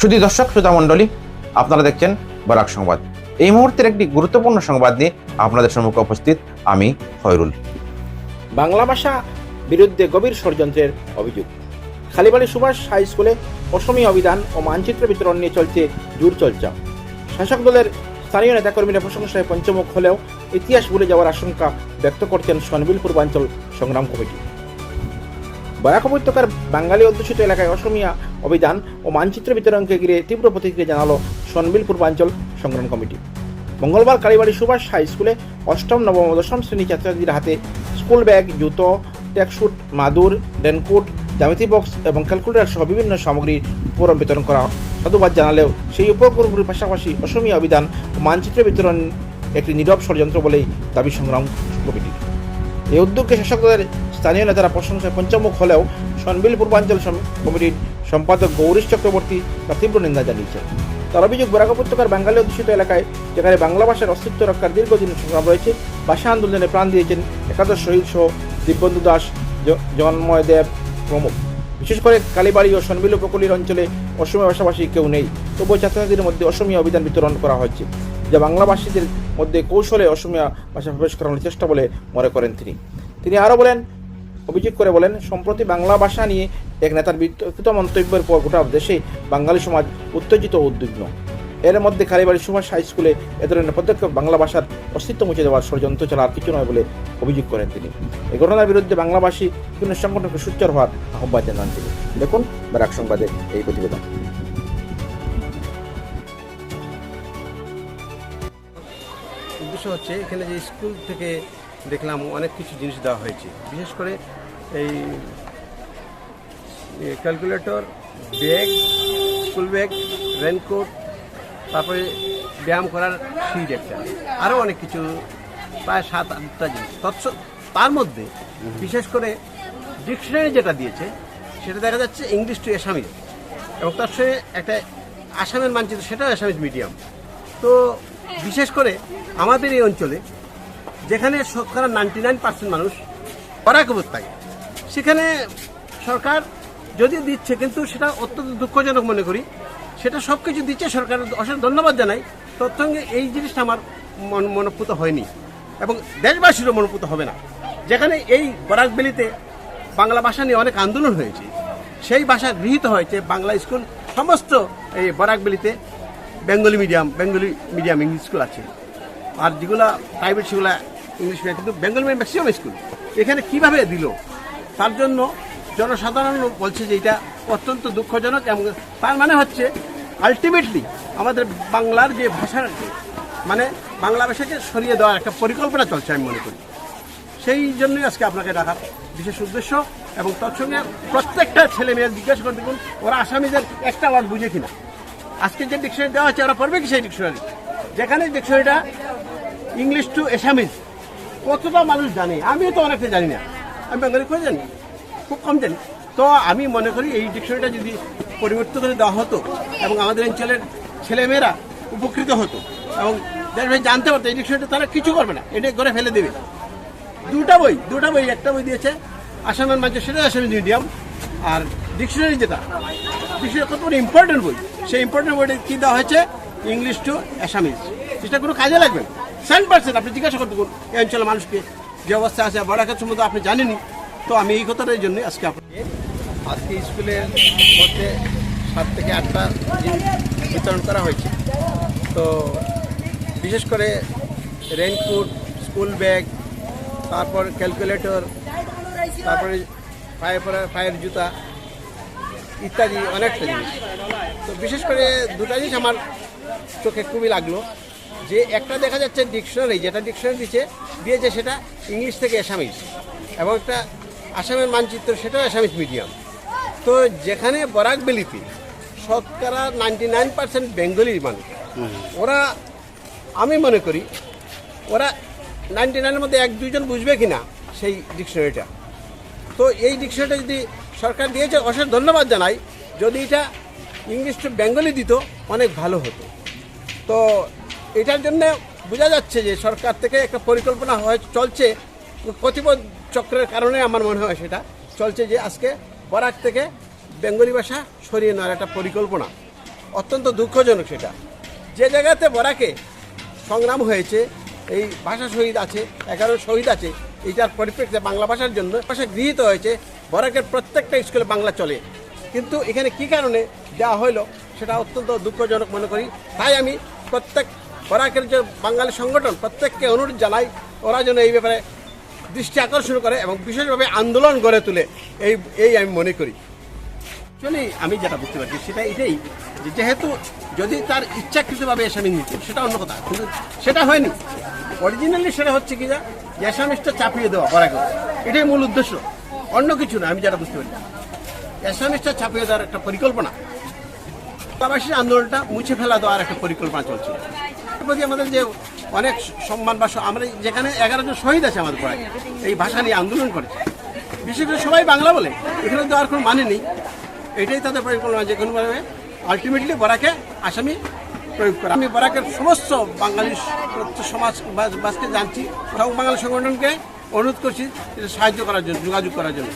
শুধু দর্শক শ্রোতা মণ্ডলী, আপনারা দেখছেন বরাক সংবাদ। এই মুহূর্তের একটি গুরুত্বপূর্ণ সংবাদ নিয়ে আপনাদের সম্মুখে উপস্থিত আমি খয়রুল। বাংলা ভাষা বিরুদ্ধে গভীর ষড়যন্ত্রের অভিযোগ। খালিবাড়ি সুভাষ হাই স্কুলে অসমীয়া অভিধান ও মানচিত্র বিতরণ নিয়ে চলছে জোর চর্চা। শাসক দলের স্থানীয় নেতাকর্মীরা প্রশংসায় পঞ্চমুখ হলেও ইতিহাস ভুলে যাওয়ার আশঙ্কা ব্যক্ত করছেন সনবিল পূর্বাঞ্চল সংগ্রাম কমিটি। বরাক উপত্যকার বাঙালি অধ্যুষিত এলাকায় অসমীয়া অভিধান ও মানচিত্র বিতরণকে ঘিরে তীব্র প্রতিক্রিয়া জানালো সনবিল পূর্বাঞ্চল সংগ্রাম কমিটি। মঙ্গলবার কালীবাড়ি সুভাষ হাই স্কুলে অষ্টম, নবম দশম শ্রেণি ছাত্রছাত্রীদের হাতে স্কুল ব্যাগ, জুতো ট্যাকশুট মাদুর, রেনকোট, জ্যামিতি বক্স এবং ক্যালকুলেটর সহ বিভিন্ন সামগ্রী উপকরণ বিতরণ করা সাধুবাদ জানালেও সেই উপকরণগুলির পাশাপাশি অসমীয়া অভিধান ও মানচিত্র বিতরণ একটি নীরব ষড়যন্ত্র বলেই দাবি সংগ্রাম কমিটির। এই উদ্যোগকে শাসক দলের স্থানীয় নেতারা প্রশংসায় পঞ্চমুখ হলেও সনবিল পূর্বাঞ্চল কমিটির সম্পাদক গৌরীশ চক্রবর্তী তার তীব্র নিন্দা জানিয়েছেন। তার অভিযোগ, বরাক উপত্যকার বাঙালি অধ্যুষিত এলাকায় যেখানে বাংলা ভাষার অস্তিত্ব রক্ষার দীর্ঘদিন সংগ্রাম রয়েছে, ভাষা আন্দোলনে প্রাণ দিয়েছেন একাদশ শহীদ সহ দিব্যন্দু দাস জন্ময় দেব প্রমুখ। বিশেষ করে কালীবাড়ি ও সনবিল উপকূলীর অঞ্চলে অসমীয়া ভাষাভাষী কেউ নেই। তবুও ছাত্রছাত্রীদের মধ্যে অসমীয়া অভিধান বিতরণ করা হয়েছে, যা বাংলাভাষীদের মধ্যে কৌশলে অসমীয়া ভাষা প্রবেশ করানোর চেষ্টা বলে মনে করেন তিনি। তিনি আরও বলেন, অভিযোগ করে বলেন, সম্প্রতি বাংলা ভাষা নিয়ে এক নেতার বিতর্কিত মন্তব্যের পর গোটা দেশে বাঙালি সমাজ উত্তেজিত ও উদ্বিগ্ন। এর মধ্যে কালীবাড়ি সুভাষ হাই স্কুলে এ ধরনের পদক্ষেপ বাংলা ভাষার অস্তিত্ব মুছে দেওয়ার ষড়যন্ত্র আর কিছু নয় বলে অভিযোগ করেন তিনি। এই ঘটনার বিরুদ্ধে বাংলাভাষী বিভিন্ন সংগঠনকে সোচ্চার হওয়ার আহ্বান জানান তিনি। দেখুন ব্যারাক সংবাদে এই প্রতিবেদন। উদ্দেশ্য হচ্ছে, এখানে যে স্কুল থেকে দেখলাম অনেক কিছু জিনিস দেওয়া হয়েছে। বিশেষ করে এই calculator, bag, school bag, raincoat, তারপরে ব্যায়াম করার সিট একটা আরও অনেক কিছু, প্রায় সাত আটটা জিনিস। তৎস, তার মধ্যে বিশেষ করে ডিকশনারি যেটা দিয়েছে, সেটা দেখা যাচ্ছে ইংলিশ টু এসামিজ এবং তার সঙ্গে একটা আসামের মানচিত্র, সেটাও আসামিজ মিডিয়াম। তো বিশেষ করে আমাদের এই অঞ্চলে, যেখানে শতকরা নাইনটি নাইন পার্সেন্ট মানুষ পরাক থাকে সেখানে সরকার যদি দিচ্ছে, কিন্তু সেটা অত্যন্ত দুঃখজনক মনে করি, সেটা সব কিছু দিচ্ছে সরকার। অশেষ ধন্যবাদ জানাই। তৎসঙ্গে এই জিনিসটা আমার মন, মনোপুত হয়নি এবং দেশবাসীরও মনোপুত হবে না। যেখানে এই বরাকবেলিতে বাংলা ভাষা নিয়ে অনেক আন্দোলন হয়েছে, সেই ভাষা গৃহীত হয়েছে বাংলা স্কুল, সমস্ত এই বরাকবেলিতে Bengali medium Bengali medium English school আছে। আর যেগুলা প্রাইভেট সেগুলা ইংলিশ মিডিয়াম কিন্তু বেঙ্গলি মিডিয়াম ম্যাক্সিমাম স্কুল এখানে কীভাবে দিল? তার জন্য জনসাধারণ বলছে যে এটা অত্যন্ত দুঃখজনক এবং তার মানে হচ্ছে আলটিমেটলি আমাদের বাংলার যে ভাষার মানে বাংলা ভাষাকে সরিয়ে দেওয়ার একটা পরিকল্পনা চলছে আমি মনে করি। সেই জন্যই আজকে আপনাকে ডাকার বিশেষ উদ্দেশ্য এবং তৎসঙ্গে প্রত্যেকটা ছেলে মেয়ের জিজ্ঞাসা করে দেখুন, ওরা আসামিদের একটা ওয়ার্ড বুঝে কিনা। আজকে যে ডিকশনারি দেওয়া হচ্ছে ওরা পড়বে কি সেই ডিকশনারি যেখানে ডিকশনারিটা ইংলিশ টু এসামিজ কতটা মানুষ জানে? আমিও তো অনেকটা জানি না। আমি বেঙ্গলি করে জানি। খুব কম জানি। তো আমি মনে করি এই ডিকশনারিটা যদি পরিবর্তন করে দেওয়া হতো এবং আমাদের অঞ্চলের ছেলেমেয়েরা উপকৃত হতো এবং জানতে পারতো, এই ডিকশনারিটা তারা কিছু করবে না। এটা করে ফেলে দেবে। দুটা বই দুটা বই, একটা বই দিয়েছে আসামের মাঝে সেটা আসামি মিডিয়াম আর ডিকশনারি যেটা ডিকশনারি কত বড় ইম্পর্টেন্ট বই? সেই ইম্পর্টেন্ট বইটা কি দেওয়া হয়েছে? ইংলিশ টু আসামিজ সেটা কোনো কাজে লাগবে সেভেন পার্সেন্ট আপনি জিজ্ঞাসা করতে পারুন এই অঞ্চলের মানুষকে যে অবস্থা আছে, বড় বড়াকার সম্বন্ধে আপনি জানেনই। তো আমি এই কথাটার জন্য আজকে আপনাকে আজকে স্কুলের মধ্যে সাত থেকে আটটা বিতরণ করা হয়েছে। তো বিশেষ করে রেনকোট স্কুল ব্যাগ তারপর ক্যালকুলেটর তারপরে পায়ে পরা পায়ের জুতা ইত্যাদি অনেকটা জিনিস। তো বিশেষ করে দুটা জিনিস আমার চোখে খুবই লাগল। যে একটা দেখা যাচ্ছে ডিকশনারি, যেটা ডিকশনারি দিচ্ছে, দিয়েছে সেটা ইংলিশ থেকে আসামিজ এবং একটা আসামের মানচিত্র, সেটাও আসামিজ মিডিয়াম। তো যেখানে বরাক বরাকবেলিতে শতকরা নাইনটি নাইন পার্সেন্ট বেঙ্গলি মানুষ, ওরা, আমি মনে করি, ওরা নাইনটি নাইনের মধ্যে এক দুইজন বুঝবে কি না সেই ডিকশনারিটা। তো এই ডিকশনারিটা যদি সরকার দিয়েছে, অশেষ ধন্যবাদ জানাই। যদি এটা ইংলিশ টু বেঙ্গলি দিত, অনেক ভালো হতো। তো এটার জন্য বোঝা যাচ্ছে যে সরকার থেকে একটা পরিকল্পনা হয়, চলছে। কতিপয় চক্রের কারণে আমার মনে হয় সেটা। চলছে যে আজকে বরাক থেকে বেঙ্গলি ভাষা সরিয়ে নেওয়ার একটা পরিকল্পনা। অত্যন্ত দুঃখজনক সেটা। যে জায়গাতে বরাকে সংগ্রাম হয়েছে, এই ভাষা শহীদ আছে, এগারো শহীদ আছে, এইটার পরিপ্রেক্ষিতে বাংলা ভাষার জন্য ভাষা গৃহীত হয়েছে বরাকের প্রত্যেকটা স্কুলে বাংলা চলে। কিন্তু এখানে কি কারণে দেওয়া হইল সেটা অত্যন্ত দুঃখজনক মনে করি। তাই আমি প্রত্যেক বরাকের যে বাঙালি সংগঠন, প্রত্যেককে অনুরোধ জানাই, ওরা যেন এই ব্যাপারে দৃষ্টি আকর্ষণ করে এবং বিশেষভাবে আন্দোলন গড়ে তোলে। এই এই আমি মনে করি। অ্যাকচুয়ালি আমি যেটা বুঝতে পারছি সেটা এটাই যেহেতু যদি তার ইচ্ছাকৃতভাবে এসামি নিত সেটা অন্য কথা। কিন্তু সেটা হয়নি। অরিজিনালি সেটা হচ্ছে কি যা? এসামিসটা চাপিয়ে দেওয়া বরাকে। এটাই মূল উদ্দেশ্য। অন্য কিছু না, আমি যেটা বুঝতে পারি। এসামিসটা ছাপিয়ে দেওয়ার একটা পরিকল্পনা। বাংলাভাষীর আন্দোলনটা মুছে ফেলা দেওয়ার একটা পরিকল্পনা চলছে। প্রতি আমাদের যে অনেক সম্মান বা আমরা যেখানে এগারো জন শহীদ আছে আমাদের পড়ায়, এই ভাষা নিয়ে আন্দোলন করেছে। বিশেষ করে সবাই বাংলা বলে, এখানে তো আর কোনো মানে নেই। এটাই তাদের পরিকল্পনা যে কোনোভাবে আলটিমেটলি বরাকে আসামি প্রয়োগ করা। আমি বরাকের সমস্ত বাঙালি সমাজ বাসকে জানছি। বাঙালি সংগঠনকে অনুরোধ করছি সাহায্য করার জন্য যোগাযোগ করার জন্য।